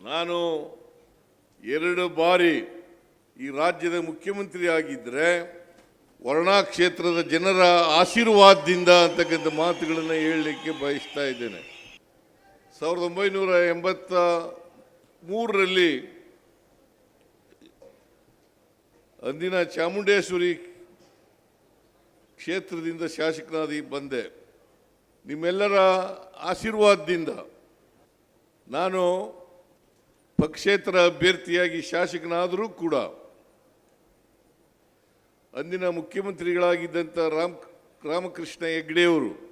ನಾನು ಎರಡು ಬಾರಿ ಈ ರಾಜ್ಯದ ಮುಖ್ಯಮಂತ್ರಿ ಆಗಿದ್ದರೆ ವರ್ಣಾ ಕ್ಷೇತ್ರದ ಜನರ ಆಶೀರ್ವಾದದಿಂದ ಅಂತಕ್ಕಂಥ ಮಾತುಗಳನ್ನು ಹೇಳಲಿಕ್ಕೆ ಬಯಸ್ತಾ ಇದ್ದೇನೆ. ಸಾವಿರದ ಒಂಬೈನೂರ ಎಂಬತ್ತ ಮೂರರಲ್ಲಿ ಅಂದಿನ ಚಾಮುಂಡೇಶ್ವರಿ ಕ್ಷೇತ್ರದಿಂದ ಶಾಸಕನಾಗಿ ಬಂದೆ. ನಿಮ್ಮೆಲ್ಲರ ಆಶೀರ್ವಾದದಿಂದ ನಾನು ಪಕ್ಷೇತರ ಅಭ್ಯರ್ಥಿಯಾಗಿ ಶಾಸಕನಾದರೂ ಕೂಡ ಅಂದಿನ ಮುಖ್ಯಮಂತ್ರಿಗಳಾಗಿದ್ದಂಥ ರಾಮ್ ರಾಮಕೃಷ್ಣ ಹೆಗ್ಡೆಯವರು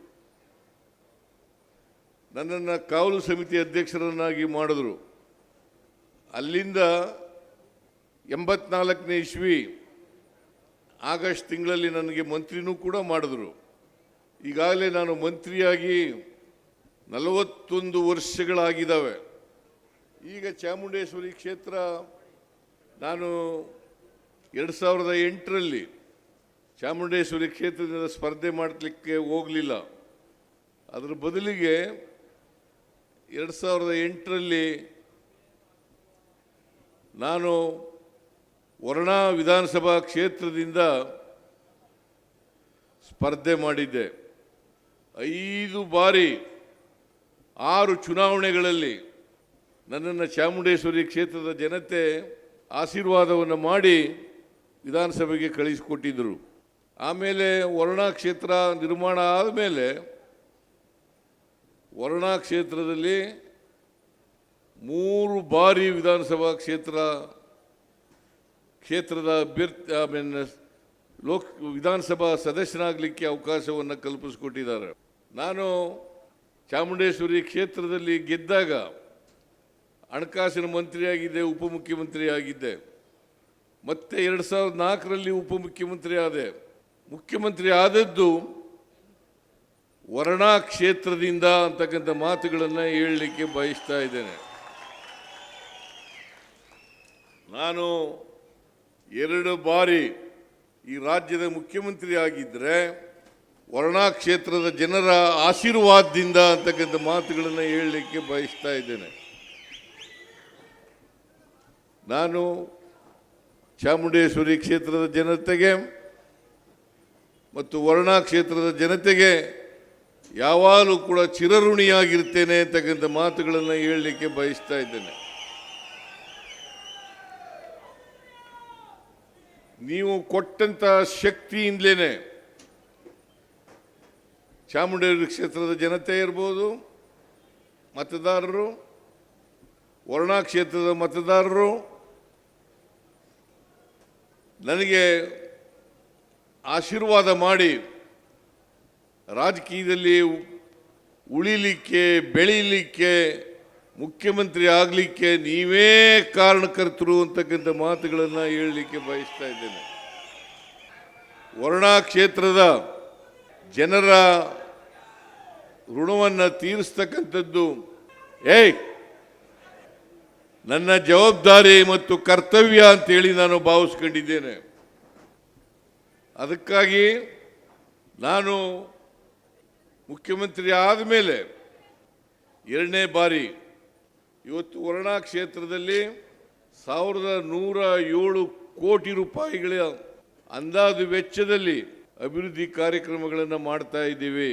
ನನ್ನನ್ನು ಕಾವಲು ಸಮಿತಿ ಅಧ್ಯಕ್ಷರನ್ನಾಗಿ ಮಾಡಿದ್ರು. ಅಲ್ಲಿಂದ ಎಂಬತ್ನಾಲ್ಕನೇ ಇಸ್ವಿ ಆಗಸ್ಟ್ ತಿಂಗಳಲ್ಲಿ ನನಗೆ ಮಂತ್ರಿನೂ ಕೂಡ ಮಾಡಿದ್ರು. ಈಗಾಗಲೇ ನಾನು ಮಂತ್ರಿಯಾಗಿ ನಲವತ್ತೊಂದು ವರ್ಷಗಳಾಗಿದ್ದಾವೆ. ಈಗ ಚಾಮುಂಡೇಶ್ವರಿ ಕ್ಷೇತ್ರ ನಾನು ಎರಡು ಸಾವಿರದ ಎಂಟರಲ್ಲಿ ಚಾಮುಂಡೇಶ್ವರಿ ಕ್ಷೇತ್ರದಿಂದ ಸ್ಪರ್ಧೆ ಮಾಡಲಿಕ್ಕೆ ಹೋಗಲಿಲ್ಲ. ಅದರ ಬದಲಿಗೆ ಎರಡು ಸಾವಿರದ ಎಂಟರಲ್ಲಿ ನಾನು ವರ್ಣಾ ವಿಧಾನಸಭಾ ಕ್ಷೇತ್ರದಿಂದ ಸ್ಪರ್ಧೆ ಮಾಡಿದ್ದೆ. ಐದು ಬಾರಿ ಆರು ಚುನಾವಣೆಗಳಲ್ಲಿ ನನ್ನನ್ನು ಚಾಮುಂಡೇಶ್ವರಿ ಕ್ಷೇತ್ರದ ಜನತೆ ಆಶೀರ್ವಾದವನ್ನು ಮಾಡಿ ವಿಧಾನಸಭೆಗೆ ಕಳಿಸಿಕೊಟ್ಟಿದ್ದರು ಆಮೇಲೆ ವರ್ಣಾ ಕ್ಷೇತ್ರ ನಿರ್ಮಾಣ ಆದಮೇಲೆ ವರ್ಣಾ ಕ್ಷೇತ್ರದಲ್ಲಿ ಮೂರು ಬಾರಿ ವಿಧಾನಸಭಾ ಕ್ಷೇತ್ರ, ಕ್ಷೇತ್ರದ ಅಭ್ಯರ್ಥಿ, ಐ ಮೀನ್, ಲೋಕ್, ವಿಧಾನಸಭಾ ಸದಸ್ಯನಾಗಲಿಕ್ಕೆ ಅವಕಾಶವನ್ನು ಕಲ್ಪಿಸಿಕೊಟ್ಟಿದ್ದಾರೆ. ನಾನು ಚಾಮುಂಡೇಶ್ವರಿ ಕ್ಷೇತ್ರದಲ್ಲಿ ಗೆದ್ದಾಗ ಹಣಕಾಸಿನ ಮಂತ್ರಿಯಾಗಿದ್ದೆ ಉಪಮುಖ್ಯಮಂತ್ರಿ ಆಗಿದ್ದೆ ಮತ್ತೆ ಎರಡು ಸಾವಿರದ ನಾಲ್ಕರಲ್ಲಿ ಉಪಮುಖ್ಯಮಂತ್ರಿ ಆದೆ ಮುಖ್ಯಮಂತ್ರಿ ಆದದ್ದು ವರ್ಣಾ ಕ್ಷೇತ್ರದಿಂದ ಅಂತಕ್ಕಂಥ ಮಾತುಗಳನ್ನು ಹೇಳಲಿಕ್ಕೆ ಬಯಸ್ತಾ ಇದ್ದೇನೆ. ನಾನು ಎರಡು ಬಾರಿ ಈ ರಾಜ್ಯದ ಮುಖ್ಯಮಂತ್ರಿ ಆಗಿದ್ದರೆ ವರ್ಣಾ ಕ್ಷೇತ್ರದ ಜನರ ಆಶೀರ್ವಾದದಿಂದ ಅಂತಕ್ಕಂಥ ಮಾತುಗಳನ್ನು ಹೇಳಲಿಕ್ಕೆ ಬಯಸ್ತಾ ಇದ್ದೇನೆ. ನಾನು ಚಾಮುಂಡೇಶ್ವರಿ ಕ್ಷೇತ್ರದ ಜನತೆಗೆ ಮತ್ತು ವರ್ಣಾ ಕ್ಷೇತ್ರದ ಜನತೆಗೆ ಯಾವಾಗಲೂ ಕೂಡ ಚಿರಋಣಿಯಾಗಿರ್ತೇನೆ ಅಂತಕ್ಕಂಥ ಮಾತುಗಳನ್ನು ಹೇಳಲಿಕ್ಕೆ ಬಯಸ್ತಾ ಇದ್ದೇನೆ. ನೀವು ಕೊಟ್ಟಂತ ಶಕ್ತಿಯಿಂದಲೇ ಚಾಮುಂಡೇಶ್ವರಿ ಕ್ಷೇತ್ರದ ಜನತೆ ಇರ್ಬೋದು, ಮತದಾರರು, ವರ್ಣಾ ಕ್ಷೇತ್ರದ ಮತದಾರರು ನನಗೆ ಆಶೀರ್ವಾದ ಮಾಡಿ ರಾಜಕೀಯದಲ್ಲಿ ಉಳಿಲಿಕ್ಕೆ, ಬೆಳೀಲಿಕ್ಕೆ, ಮುಖ್ಯಮಂತ್ರಿ ಆಗಲಿಕ್ಕೆ ನೀವೇ ಕಾರಣಕರ್ತರು ಅಂತಕ್ಕಂಥ ಮಾತುಗಳನ್ನು ಹೇಳಲಿಕ್ಕೆ ಬಯಸ್ತಾ ಇದ್ದೇನೆ. ವರ್ಣಾ ಕ್ಷೇತ್ರದ ಜನರ ಋಣವನ್ನು ತೀರಿಸ್ತಕ್ಕಂಥದ್ದು, ಏಯ್! ನನ್ನ ಜವಾಬ್ದಾರಿ ಮತ್ತು ಕರ್ತವ್ಯ ಅಂತೇಳಿ ನಾನು ಭಾವಿಸ್ಕೊಂಡಿದ್ದೇನೆ. ಅದಕ್ಕಾಗಿ ನಾನು ಮುಖ್ಯಮಂತ್ರಿ ಆದಮೇಲೆ ಎರಡನೇ ಬಾರಿ ಇವತ್ತು ವರ್ಣಾ ಕ್ಷೇತ್ರದಲ್ಲಿ ಸಾವಿರದ ನೂರ ಏಳು ಕೋಟಿ ರೂಪಾಯಿಗಳ ಅಂದಾಜು ವೆಚ್ಚದಲ್ಲಿ ಅಭಿವೃದ್ಧಿ ಕಾರ್ಯಕ್ರಮಗಳನ್ನು ಮಾಡ್ತಾ ಇದ್ದೀವಿ.